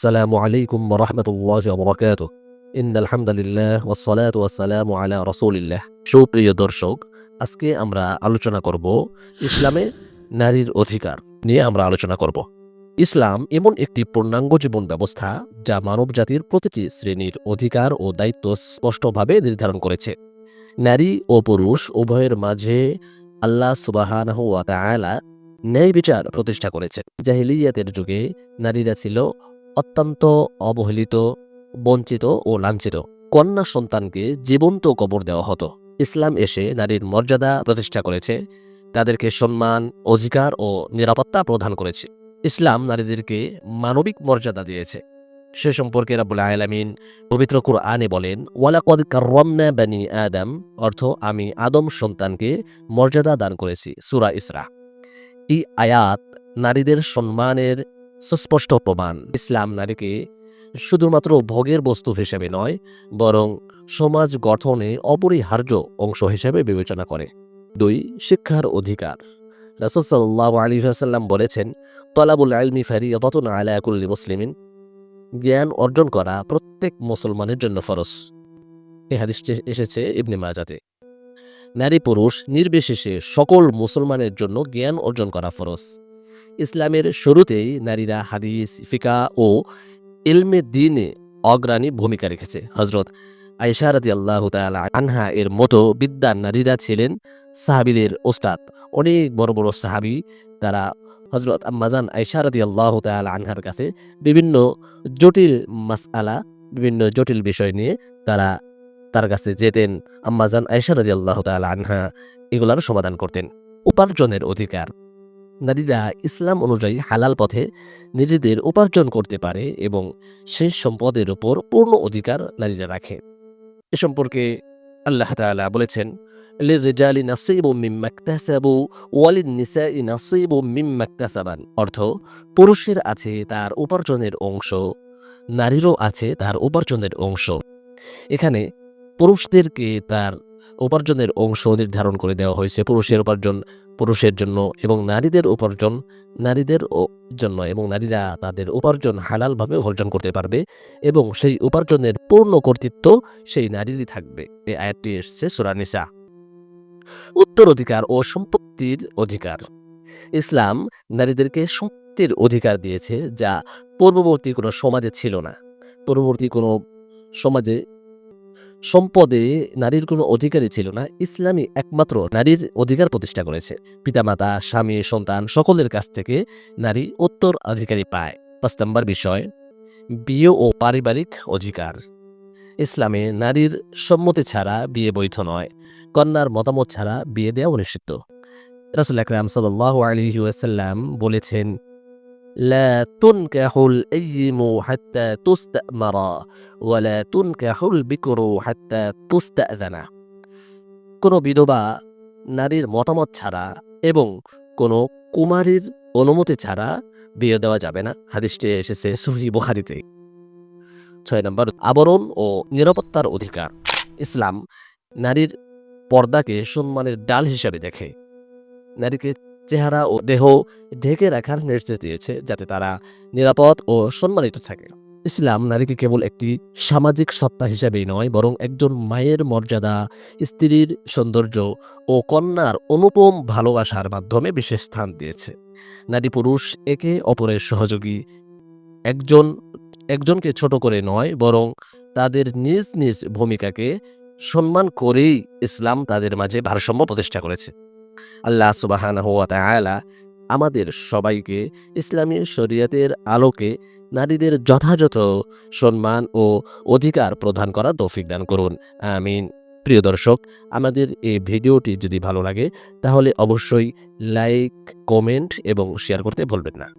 আসসালামু আলাইকুম রহমতুল্লাহ বরকাত ইন আলহামদুলিল্লাহ ওয়াসসালাতু ওয়াসসালামু আলা রাসূলিল্লাহ সুপ্রিয় দর্শক আজকে আমরা আলোচনা করব ইসলামে নারীর অধিকার নিয়ে আমরা আলোচনা করব ইসলাম এমন একটি পূর্ণাঙ্গ জীবন ব্যবস্থা যা মানব জাতির প্রতিটি শ্রেণির অধিকার ও দায়িত্ব স্পষ্টভাবে নির্ধারণ করেছে নারী ও পুরুষ উভয়ের মাঝে আল্লাহ সুবাহানহু ওয়া তাআলা ন্যায় বিচার প্রতিষ্ঠা করেছে। জাহিলিয়াতের যুগে নারীরা ছিল অত্যন্ত অবহেলিত, বঞ্চিত ও লাঞ্ছিত। কন্যা সন্তানকে জীবন্ত কবর দেওয়া হতো। ইসলাম এসে নারীর মর্যাদা প্রতিষ্ঠা করেছে, তাদেরকে সম্মান, অধিকার ও নিরাপত্তা প্রদান করেছে। ইসলাম নারীদেরকে মানবিক মর্যাদা দিয়েছে। সে সম্পর্কে রাবুল আলামিন পবিত্র কুরআনে বলেন, ওয়ালাকদ কাররামনা বানি আদম অর্থ, আমি আদম সন্তানকে মর্যাদা দান করেছি সুরা ইসরা এই আয়াত নারীদের সম্মানের সুস্পষ্ট প্রমাণ। ইসলাম নারীকে শুধুমাত্র ভোগের বস্তু হিসেবে নয়, বরং সমাজ গঠনে অপরিহার্য অংশ হিসেবে বিবেচনা করে। দুই, শিক্ষার অধিকার। রাসূল সাল্লাল্লাহু আলাইহি ওয়াসাল্লাম বলেছেন, তলাবুল ইলমি ফারিয়াদাতুন আলা কুল্লি মুসলিমিন। জ্ঞান অর্জন করা প্রত্যেক মুসলমানের জন্য ফরজ। এই হাদিসটি এসেছে ইবনে মাজাতে। নারী পুরুষ নির্বিশেষে সকল মুসলমানের জন্য জ্ঞান অর্জন করা ফরজ। ইসলামের শুরুতেই নারীরা হাদিস, ফিকা ও ইলমে দিনে অগ্রণী ভূমিকা রেখেছে। হজরত আইসারদি আল্লাহ আনহা এর মতো বিদ্যান নারীরা ছিলেন সাহাবিদের ওস্তাদ। অনেক বড় বড় সাহাবি তারা হজরত আম্মাজান আইসারদি আল্লাহ তালা আনহার কাছে বিভিন্ন জটিল মাসআলা, বিভিন্ন জটিল বিষয় নিয়ে তারা তার কাছে যেতেন। আম্মাজান আইসারদি আল্লাহ তালা আনহা এগুলার সমাধান করতেন। উপার্জনের অধিকার। নারীরা ইসলাম অনুযায়ী হালাল পথে নিজেদের উপার্জন করতে পারে এবং সেই সম্পদের উপর পূর্ণ অধিকার নারীরা রাখে। এ সম্পর্কে আল্লাহ তাআলা বলেছেন অর্থ, পুরুষের আছে তার উপার্জনের অংশ, নারীরও আছে তার উপার্জনের অংশ। এখানে পুরুষদেরকে তার উপার্জনের অংশ নির্ধারণ করে দেওয়া হয়েছে পুরুষের উপার্জন, পুরুষের জন্য এবং নারীদের উপার্জন, নারীদের জন্য এবং নারীরা তাদের উপার্জন হালালভাবে অর্জন করতে পারবে এবং সেই উপার্জনের পূর্ণ কর্তৃত্ব সেই নারীরই থাকবে। এই আয়াতটি এসছে সুরানিসা উত্তরাধিকার ও সম্পত্তির অধিকার। ইসলাম নারীদেরকে সম্পত্তির অধিকার দিয়েছে যা পূর্ববর্তী কোনো সমাজে ছিল না। পূর্ববর্তী কোনো সমাজে সম্পদে নারীর কোনো অধিকারই ছিল না ইসলামী একমাত্র নারীর অধিকার প্রতিষ্ঠা করেছে। পিতামাতা, স্বামী, সন্তান সকলের কাছ থেকে নারী উত্তর অধিকারী পায়। পাঁচ নম্বর বিষয়, বিয়ে ও পারিবারিক অধিকার। ইসলামে নারীর সম্মতি ছাড়া বিয়ে বৈধ নয়, কন্যার মতামত ছাড়া বিয়ে দেওয়া অনুষ্ঠিত রাসুল আকরাম সাল্লাহ আলহি ওয়াসাল্লাম বলেছেন لا تنكح الأيم حتى تستأمر ولا تنكح البكر حتى تستأذن কোনো বিধবা নারীর মতামত ছাড়া এবং কোনো কুমারীর অনুমতি ছাড়া বিয়ে দেওয়া যাবে না হাদিসটি এসেছে সুহি বুখারিতে ছয় নম্বর আবরণ ও নিরাপত্তার অধিকার ইসলাম নারীর পর্দাকে সম্মানের ডাল হিসাবে দেখে নারীকে চেহারা ও দেহ ঢেকে রাখার নির্দেশ দিয়েছে যাতে তারা নিরাপদ ও সম্মানিত থাকে। ইসলাম নারীকে কেবল একটি সামাজিক সত্তা হিসেবেই নয়, বরং একজন মায়ের মর্যাদা, স্ত্রীর সৌন্দর্য ও কন্যার অনুপম ভালোবাসার মাধ্যমে বিশেষ স্থান দিয়েছে। নারী পুরুষ একে অপরের সহযোগী। একজন, একজনকে ছোট করে নয়, বরং তাদের নিজ নিজ ভূমিকাকে সম্মান করেই ইসলাম তাদের মাঝে ভারসাম্য প্রতিষ্ঠা করেছে। আল্লাহ সুবাহান ওয়া তাআলা আমাদের সবাইকে ইসলামী শরীয়তের আলোকে নারীদের যথাযথ সম্মান ও অধিকার প্রদান করা তৌফিক দান করুন। আমিন। প্রিয় দর্শক, আমাদের এই ভিডিওটি যদি ভালো লাগে, তাহলে অবশ্যই লাইক, কমেন্ট এবং শেয়ার করতে ভুলবেন না।